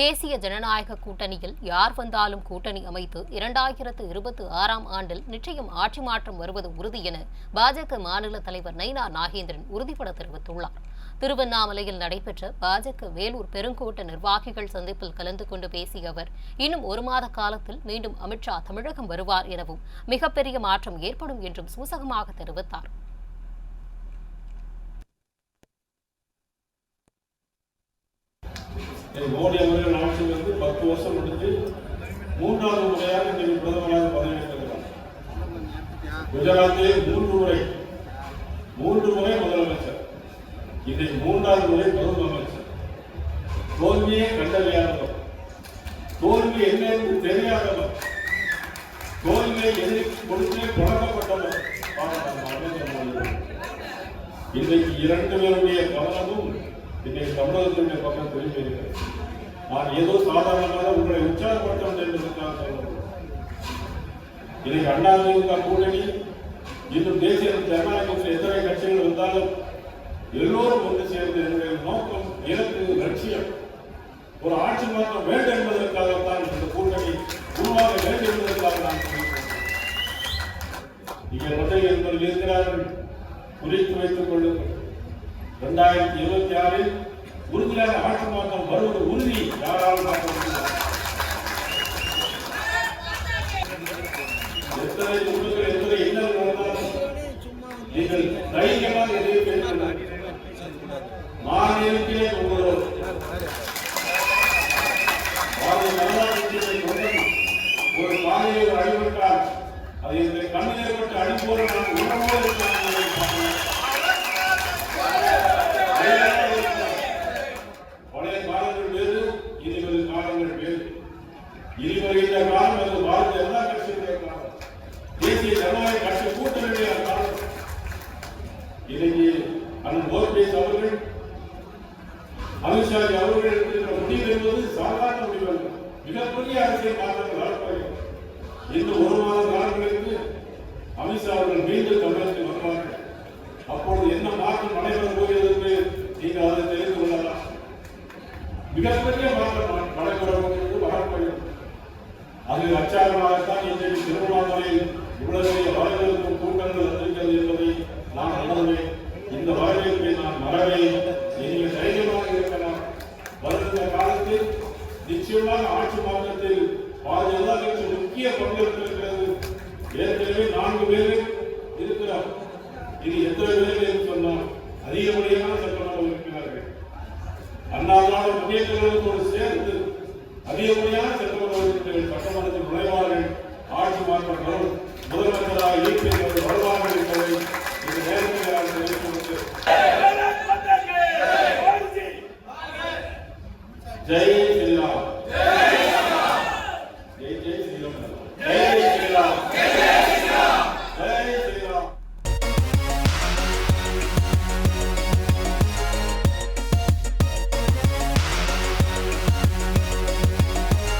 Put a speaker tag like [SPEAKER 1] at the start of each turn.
[SPEAKER 1] தேசிய ஜனநாயக கூட்டணியில் யார் வந்தாலும் கூட்டணி அமைத்து இரண்டாயிரத்து இருபத்தி ஆறாம் ஆண்டில் நிச்சயம் ஆட்சி மாற்றம் வருவது உறுதி என பாஜக மாநில தலைவர் நைனா நாகேந்திரன் உறுதிபட தெரிவித்துள்ளார். திருவண்ணாமலையில் நடைபெற்ற பாஜக வேலூர் பெருங்கோட்ட நிர்வாகிகள் சந்திப்பில் கலந்து கொண்டு பேசிய அவர் இன்னும் ஒரு மாத காலத்தில் மீண்டும் அமித்ஷா தமிழகம் வருவார் எனவும் மிகப்பெரிய மாற்றம் ஏற்படும் என்றும் சூசகமாக தெரிவித்தார்.
[SPEAKER 2] மோடி அவர்கள் ஆட்சி வந்து பத்து வருஷம் முடிஞ்சு மூன்றாவது முறையாக இன்றைக்கு பிரதமராக பதவியேற்றிருக்கிறார் குஜராத்தில் மூன்று முறை மூன்று முறை முதலமைச்சர். இன்றைக்கு மூன்றாவது முறை பிரதம அமைச்சர். தோல்வியே கண்டறியாதவர். தோல்வி என்ன என்று தெரியாதவர். தோல்வியை எதிர்த்து கொடுத்தே பழக்கப்பட்டவர். இன்றைக்கு இரண்டு பேருடைய கவனமும் இன்னைக்கு தமிழகத்தினுடைய பக்கம் திரும்பி இருக்கிறது நான் ஏதோ சாதாரணமாக உங்களை உற்சாகப்படுத்த வேண்டும் என்பதற்காக சொல்கிறேன் இன்னைக்கு அண்ணாதிமுக கூட்டணி இன்னும் தேசிய ஜனநாயகத்தில் எத்தனை கட்சிகள் வந்தாலும் எல்லோரும் ஒன்று சேர்ந்து என்னுடைய நோக்கம் எனக்கு லட்சியம் ஒரு ஆட்சி மாற்றம் வேண்டும் என்பதற்காகத்தான் இந்த கூட்டணி உருவாக வேண்டும் என்பதற்காக நான் சொல்கிறேன் இங்கே மத்திய இருக்கிறார்கள். குறித்து வைத்துக் கொள்ளுங்கள். இரண்டாயிரத்தி இருபத்தி ஆறு உறுதியாக ஆட்சி மாற்றம் வருவது உறுதி. யாராலும் மாற்ற முடியாது. எத்தனை துன்பங்கள் எத்தனை இன்னல் நடந்தாலும் நீங்கள் தைரியமாக மாநிலத்திலே இனி வருகின்ற காலம் அது பாரதிய ஜனதா கட்சியுடைய காலம். தேசிய ஜனநாயக கட்சி கூட்டணியுடைய காலம். இன்னைக்கு அண்ணன் ஓபிஎஸ் அவர்கள் அமித்ஷாஜி அவர்கள் எடுத்திருக்கிற முடிவு என்பது சாதாரண முடிவு அல்ல. மிகப்பெரிய அரசியல் மாற்றங்கள் ஒரு மாத காலங்களுக்கு அமித்ஷா அவர்கள் மீண்டும் தமிழகத்தில் வருவார்கள். அப்பொழுது என்ன மாற்றம் நடைபெறப் போகிறது நீங்கள் அதை தெரிந்து கொள்ளலாம். மிகப்பெரிய மாற்றம் அது அச்சாரமாகத்தான் இன்றைக்கு திருவண்ணாமலையில் இவ்வளவு பெரிய கூட்டங்கள் வந்திருக்கிறது என்பதை நான் உணர்வேன் இந்த வரவேற்பை நான் மறவேன் நீங்கள் தைரியமாக இருக்கலாம் வருகின்ற காலத்தில் நிச்சயமாக ஆட்சி மாற்றத்தில் பாரதிய ஜனதா கட்சி முக்கிய பங்கெடுத்திருக்கிறது ஏற்கனவே நான்கு பேர் இருக்கிறார். இது எத்தனை பேர் என்று சொன்னால் அதிகப்படியான சட்டமன்ற இருக்கிறார்கள். அண்ணா முன்னேற்ற கழகத்தோடு சேர்ந்து அதிகப்படியான சட்டமன்ற உறுப்பினர்கள் சட்டமன்றத்தில் நுழைவார்கள் ஆட்சி மாற்றம் முதலமைச்சராக இருப்பவர்கள் வருவார்கள் என்பதை இந்த நேரத்தில் தெரிவித்து ஜெய் ஸ்ரீராம்.